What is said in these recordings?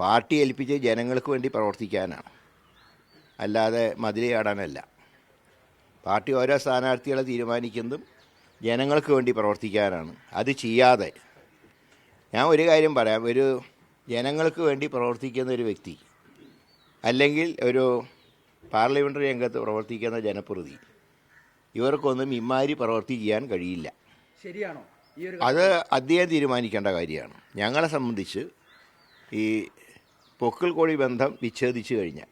Party ഏൽപ്പിച്ച് ജനങ്ങൾക്ക് വേണ്ടി പ്രവർത്തിക്കാനാണ്. അല്ലാതെ മതിലയാടാനല്ല പാർട്ടി ഓരോ സ്ഥാനാർത്ഥികളെ തീരുമാനിക്കുന്നതും ജനങ്ങൾക്ക് വേണ്ടി പ്രവർത്തിക്കാനാണ്. അത് ചെയ്യാതെ ഞാൻ ഒരു കാര്യം പറയാം. ഒരു ജനങ്ങൾക്ക് വേണ്ടി പ്രവർത്തിക്കുന്ന ഒരു വ്യക്തി അല്ലെങ്കിൽ ഒരു പാർലമെന്ററി രംഗത്ത് പ്രവർത്തിക്കുന്ന ജനപ്രതി ഇവർക്കൊന്നും ഇമാരി പ്രവർത്തി ചെയ്യാൻ കഴിയില്ല. ശരിയാണോ? അത് അദ്ദേഹം തീരുമാനിക്കേണ്ട കാര്യമാണ്. ഞങ്ങളെ സംബന്ധിച്ച് ഈ പൊക്കിൾ കോഴി ബന്ധം വിച്ഛേദിച്ചു കഴിഞ്ഞാൽ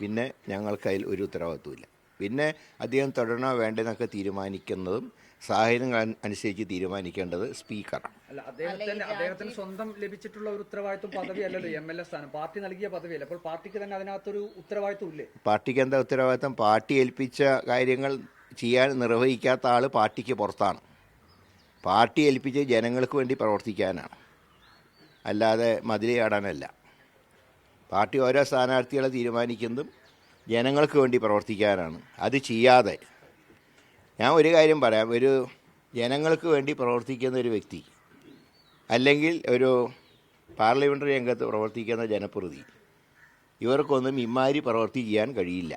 പിന്നെ ഞങ്ങൾക്കതിൽ ഒരു ഉത്തരവാദിത്വമില്ല പിന്നെ അദ്ദേഹം തുടരണോ വേണ്ടെന്നൊക്കെ തീരുമാനിക്കുന്നതും സാഹചര്യങ്ങൾ അനു- അനുസരിച്ച് തീരുമാനിക്കേണ്ടത് സ്പീക്കറാണ്. അല്ല അദ്ദേഹത്തിന് അദ്ദേഹത്തിന് സ്വന്തം ലഭിച്ചിട്ടുള്ള ഒരു ഉത്തരവാദിത്വം പദവി അല്ലല്ലോ എം എൽ എ സ്ഥാനം. പാർട്ടി നൽകിയ പദവിയല്ല? അപ്പോൾ പാർട്ടിക്ക് തന്നെ അതിനകത്തൊരു ഉത്തരവാദിത്വം ഇല്ലേ പാർട്ടിക്ക് എന്താ ഉത്തരവാദിത്തം പാർട്ടി ഏൽപ്പിച്ച കാര്യങ്ങൾ ചെയ്യാൻ നിർവഹിക്കാത്ത ആൾ പാർട്ടിക്ക് പുറത്താണ്. പാർട്ടി ഏൽപ്പിച്ച് ജനങ്ങൾക്ക് വേണ്ടി പ്രവർത്തിക്കാനാണ്. അല്ലാതെ മതിലയാടാനല്ല പാർട്ടി ഓരോ സ്ഥാനാർത്ഥികളെ തീരുമാനിക്കുന്നതും ജനങ്ങൾക്ക് വേണ്ടി പ്രവർത്തിക്കാനാണ്. അത് ചെയ്യാതെ ഞാൻ ഒരു കാര്യം പറയാം. ഒരു ജനങ്ങൾക്ക് വേണ്ടി പ്രവർത്തിക്കുന്ന ഒരു വ്യക്തി അല്ലെങ്കിൽ ഒരു പാർലമെന്ററി രംഗത്ത് പ്രവർത്തിക്കുന്ന ജനപ്രതി ഇവർക്കൊന്നും ഇമാരി പ്രവൃത്തി ചെയ്യാൻ കഴിയില്ല.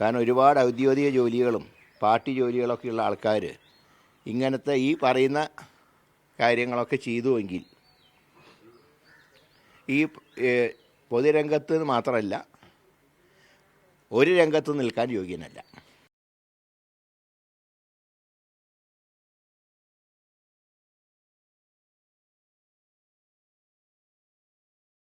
കാരണം ഒരുപാട് ഔദ്യോഗിക ജോലികളും പാർട്ടി ജോലികളൊക്കെയുള്ള ആൾക്കാർ ഇങ്ങനത്തെ ഈ പറയുന്ന കാര്യങ്ങളൊക്കെ ചെയ്തുവെങ്കിൽ ഈ പൊതുരംഗത്ത് മാത്രമല്ല ഒരു രംഗത്ത് നിൽക്കാൻ യോഗ്യനല്ല.